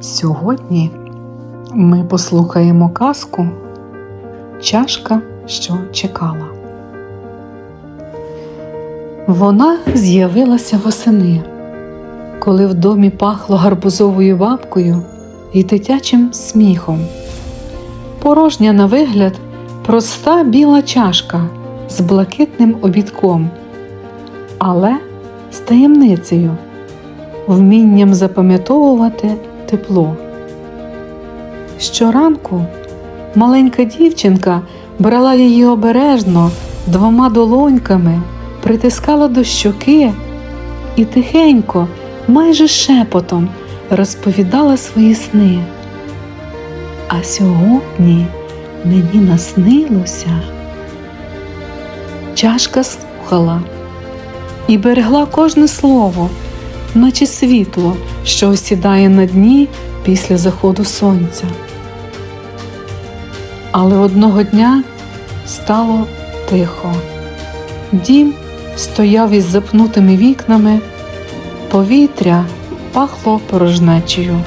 Сьогодні ми послухаємо казку Чашка, що чекала. Вона з'явилася восени, коли в домі пахло гарбузовою бабкою і дитячим сміхом. Порожня на вигляд проста біла чашка з блакитним обідком, але з таємницею, вмінням запам'ятовувати тепло. Щоранку маленька дівчинка брала її обережно двома долоньками, притискала до щоки і тихенько, майже шепотом розповідала свої сни. А сьогодні мені наснилося. Чашка слухала і берегла кожне слово, наче світло, що осідає на дні після заходу сонця. Але одного дня стало тихо. Дім стояв із запнутими вікнами, повітря пахло порожнечею.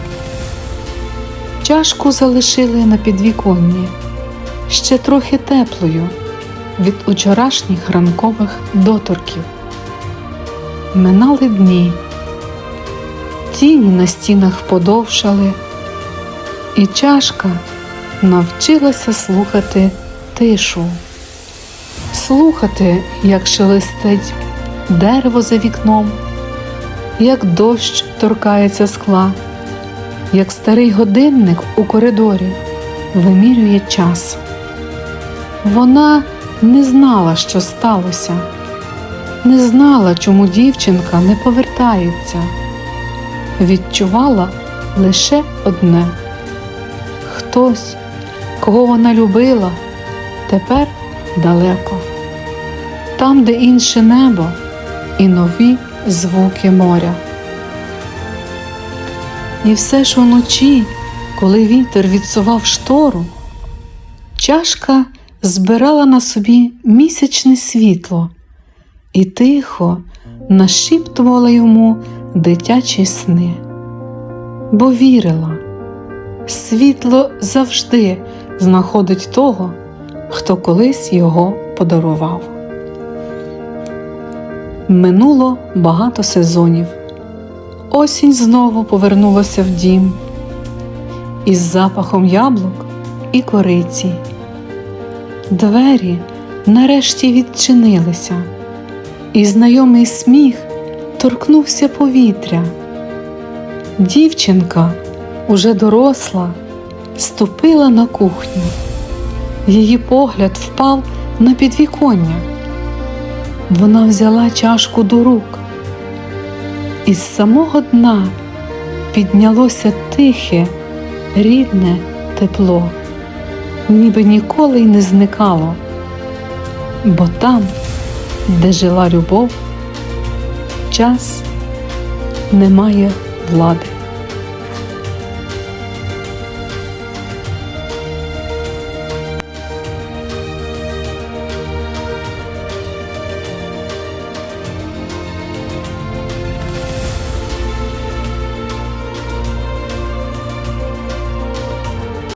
Чашку залишили на підвіконні, ще трохи теплою від учорашніх ранкових доторків. Минали дні, тіні на стінах подовшали, і чашка навчилася слухати тишу, слухати, як шелестить дерево за вікном, як дощ торкається скла, як старий годинник у коридорі вимірює час. Вона не знала, що сталося, не знала, чому дівчинка не повертається, відчувала лише одне хтось, кого вона любила, тепер далеко, там, де інше небо і нові звуки моря. І все ж уночі, коли вітер відсував штору, чашка збирала на собі місячне світло і тихо нашіптувала йому дитячі сни, бо вірила, світло завжди знаходить того, хто колись його подарував. Минуло багато сезонів. Осінь знову повернулася в дім із запахом яблук і кориці. Двері нарешті відчинилися, і знайомий сміх торкнувся повітря. Дівчинка, уже доросла, ступила на кухню. Її погляд впав на підвіконня. Вона взяла чашку до рук. Із самого дна піднялося тихе, рідне тепло, ніби ніколи й не зникало, бо там, де жила любов, час не має влади.